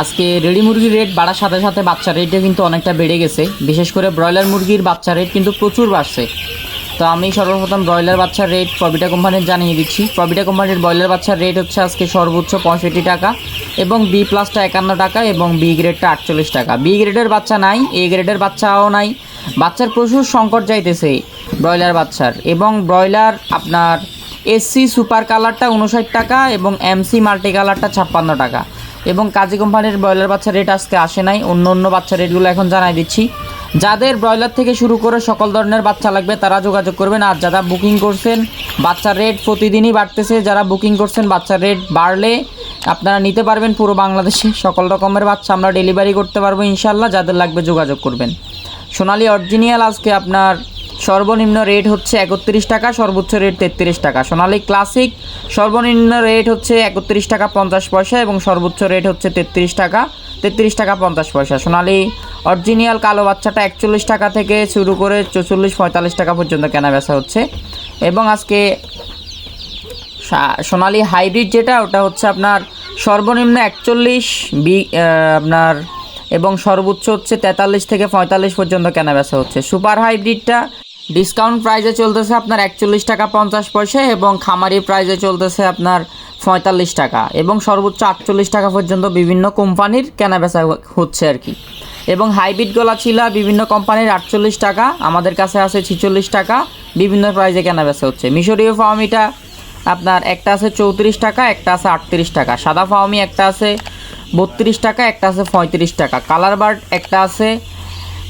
আজকে রেডি মুরগির রেট বাড়ার সাথে সাথে বাচ্চার রেটও কিন্তু অনেকটা বেড়ে গেছে। বিশেষ করে ব্রয়লার মুরগির বাচ্চার রেট কিন্তু প্রচুর বাড়ছে। তো আমি সর্বপ্রথম ব্রয়লার বাচ্চার রেট প্রবিটা কোম্পানির জানিয়ে দিচ্ছি। প্রবিটা কোম্পানির ব্রয়লার বাচ্চার রেট হচ্ছে আজকে সর্বোচ্চ পঁয়ষট্টি টাকা এবং বি প্লাসটা একান্ন টাকা এবং বি গ্রেডটা আটচল্লিশ টাকা। বি গ্রেডের বাচ্চা নাই এ গ্রেডের বাচ্চাও নাই। বাচ্চার প্রচুর সংকট যাইতেছে ব্রয়লার বাচ্চার এবং ব্রয়লার আপনার এসসি সুপার কালারটা উনষাট টাকা এবং এমসি মাল্টি কালারটা ছাপ্পান্ন টাকা। এবং কাজী কোম্পানির ব্রয়লার বাচ্চার রেট আজকে আসে নাই। অন্য অন্য বাচ্চার রেটগুলো এখন জানাই দিচ্ছি। যাদের ব্রয়লার থেকে শুরু করে সকল ধরনের বাচ্চা লাগবে, তারা যোগাযোগ করবেন। আর যারা বুকিং করছেন বাচ্চার রেট প্রতিদিনই বাড়তেছে। যারা বুকিং করছেন বাচ্চার রেট বাড়লে আপনারা নিতে পারবেন পুরো বাংলাদেশে। সকল রকমের বাচ্চা আমরা ডেলিভারি করতে পারব ইনশাল্লাহ যাদের লাগবে যোগাযোগ করবেন। সোনালি অরিজিনিয়াল আজকে আপনার সর্বনিম্ন রেট হচ্ছে একত্রিশ টাকা, সর্বোচ্চ রেট তেত্রিশ টাকা। সোনালি ক্লাসিক, সর্বনিম্ন রেট হচ্ছে একত্রিশ টাকা পঞ্চাশ পয়সা এবং সর্বোচ্চ রেট হচ্ছে তেত্রিশ টাকা তেত্রিশ টাকা পঞ্চাশ পয়সা। সোনালি অরিজিনাল কালো বাচ্চাটা একচল্লিশ টাকা থেকে শুরু করে চৌচল্লিশ, পঁয়তাল্লিশ টাকা পর্যন্ত কেনা বেচা হচ্ছে। এবং আজকে সোনালি হাইব্রিড যেটা, ওটা হচ্ছে আপনার সর্বনিম্ন একচল্লিশ বি আপনার এবং সর্বোচ্চ হচ্ছে তেতাল্লিশ থেকে পঁয়তাল্লিশ পর্যন্ত কেনা বেচা হচ্ছে। সুপার হাইব্রিডটা ডিসকাউন্ট প্রাইসে চলতেছে আপনার একচল্লিশ টাকা পঞ্চাশ পয়সা এবং খামারি প্রাইসে চলতেছে আপনার পঁয়তাল্লিশ টাকা এবং সর্বোচ্চ আটচল্লিশ টাকা পর্যন্ত বিভিন্ন কোম্পানির কেনা বেচা হচ্ছে আর কি। এবং হাইব্রিড গলা ছিলা বিভিন্ন কোম্পানির আটচল্লিশ টাকা, আমাদের কাছে আছে ছিচল্লিশ টাকা, বিভিন্ন প্রাইসে কেনা বেচা হচ্ছে। মিশরীয় ফার্মিটা আপনার একটা আছে চৌত্রিশ টাকা, একটা আছে আটত্রিশ টাকা। সাদা ফাউমি একটা আছে বত্রিশ টাকা, একটা আছে পঁয়ত্রিশ টাকা। কালার বার্ড একটা আছে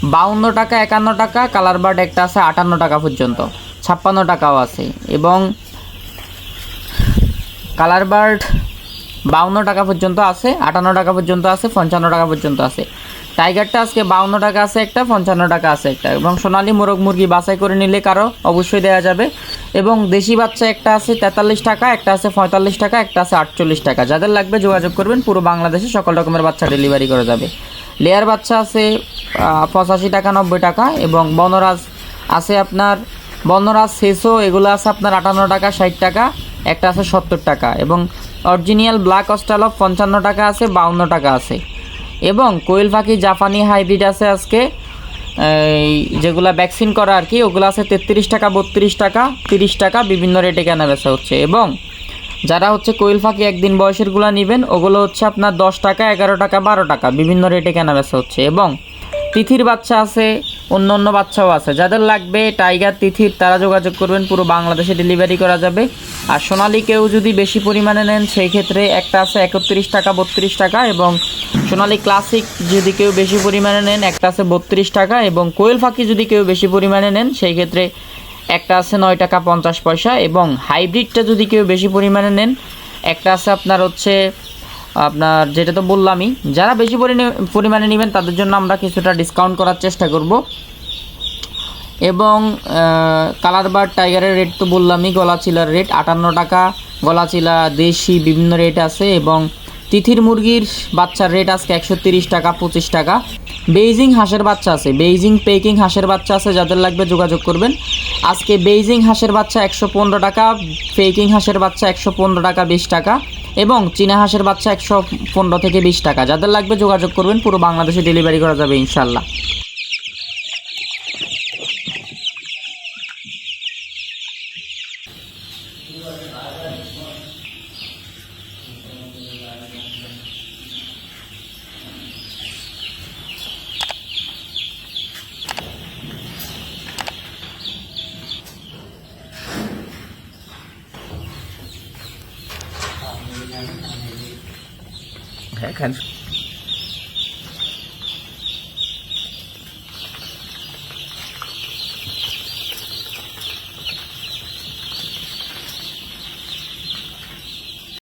বাউন্ন টাকা, একান্ন টাকা, কালার বার্ড একটা আছে, আটান্ন টাকা পর্যন্ত, ছাপ্পান্ন টাকাও আছে। এবং কালার বার্ড বাউন্ন টাকা পর্যন্ত আছে, আটান্ন টাকা পর্যন্ত আছে, পঞ্চান্ন টাকা পর্যন্ত আছে। টাইগারটা আজকে বাউন্ন টাকা আছে একটা, পঞ্চান্ন টাকা আছে একটা। এবং সোনালি মোরগ মুরগি বাছাই করে নিলে কারও অবশ্যই দেওয়া যাবে। এবং দেশি বাচ্চা একটা আছে তেতাল্লিশ টাকা, একটা আছে পঁয়তাল্লিশ টাকা, একটা আছে আটচল্লিশ টাকা। যাদের লাগবে যোগাযোগ করবেন, পুরো বাংলাদেশে সকল রকমের বাচ্চা ডেলিভারি করা যাবে। লেয়ার বাচ্চা আছে পঁচাশি টাকা, নব্বই টাকা এবং বনরাজ আছে আপনার, বনরাজ শেষও এগুলো আছে আপনার আটান্ন টাকা, ষাট টাকা, একটা আছে সত্তর টাকা এবং অরিজিনাল ব্ল্যাক অস্টালফ পঞ্চান্ন টাকা আছে, বাউন্ন টাকা আছে। এবং কোয়েল পাখি জাপানি হাইব্রিড আছে আজকে যেগুলো ভ্যাকসিন করা আর কি, ওগুলো আছে তেত্রিশ টাকা, বত্রিশ টাকা, তিরিশ টাকা, বিভিন্ন রেটে কেনা বেচা হচ্ছে এবং যারা হচ্ছে কোয়েল ফাঁকি একদিন বয়সেরগুলো নেবেন, ওগুলো হচ্ছে আপনার দশ টাকা, এগারো টাকা, বারো টাকা, বিভিন্ন রেটে কেনা বেচা হচ্ছে। এবং তিথির বাচ্চা আছে, অন্য অন্য বাচ্চাও আছে। যাদের লাগবে টাইগার তিথির, তারা যোগাযোগ করবেন, পুরো বাংলাদেশে ডেলিভারি করা যাবে। আর সোনালি কেউ যদি বেশি পরিমাণে নেন, সেই ক্ষেত্রে একটা আছে একত্রিশ টাকা, বত্রিশ টাকা এবং সোনালি ক্লাসিক যদি কেউ বেশি পরিমাণে নেন, একটা আছে বত্রিশ টাকা এবং কোয়েল ফাঁকি যদি কেউ বেশি পরিমাণে নেন, সেই ক্ষেত্রে একটা আছে নয় টাকা পঞ্চাশ পয়সা এবং হাইব্রিডটা যদি কেউ বেশি পরিমাণে নেন, একটা আছে আপনার হচ্ছে, আপনার যেটা তো বললামই, যারা বেশি পরিমাণে নেবেন তাদের জন্য আমরা কিছুটা ডিসকাউন্ট করার চেষ্টা করব। এবং কালার বার টাইগারের রেট তো বললামই, গলাচিলার রেট আটান্ন টাকা, গলাচিলা, দেশি বিভিন্ন রেট আছে এবং তিথির মুরগির বাচ্চার রেট আজকে একশো টাকা, পঁচিশ টাকা। বেইজিং হাঁসের বাচ্চা আছে বেইজিং পেকিং হাঁসের বাচ্চা আছে, যাদের লাগবে যোগাযোগ করবেন। আজকে বেইজিং হাঁসের বাচ্চা একশো পনেরো টাকা পেকিং হাঁসের বাচ্চা একশো পনেরো টাকা, বিশ টাকা এবং চীনা হাঁসের বাচ্চা একশো পনেরো থেকে বিশ টাকা। যাদের লাগবে যোগাযোগ করবেন, পুরো বাংলাদেশে ডেলিভারি করা যাবে ইনশাল্লাহ แข่งขัน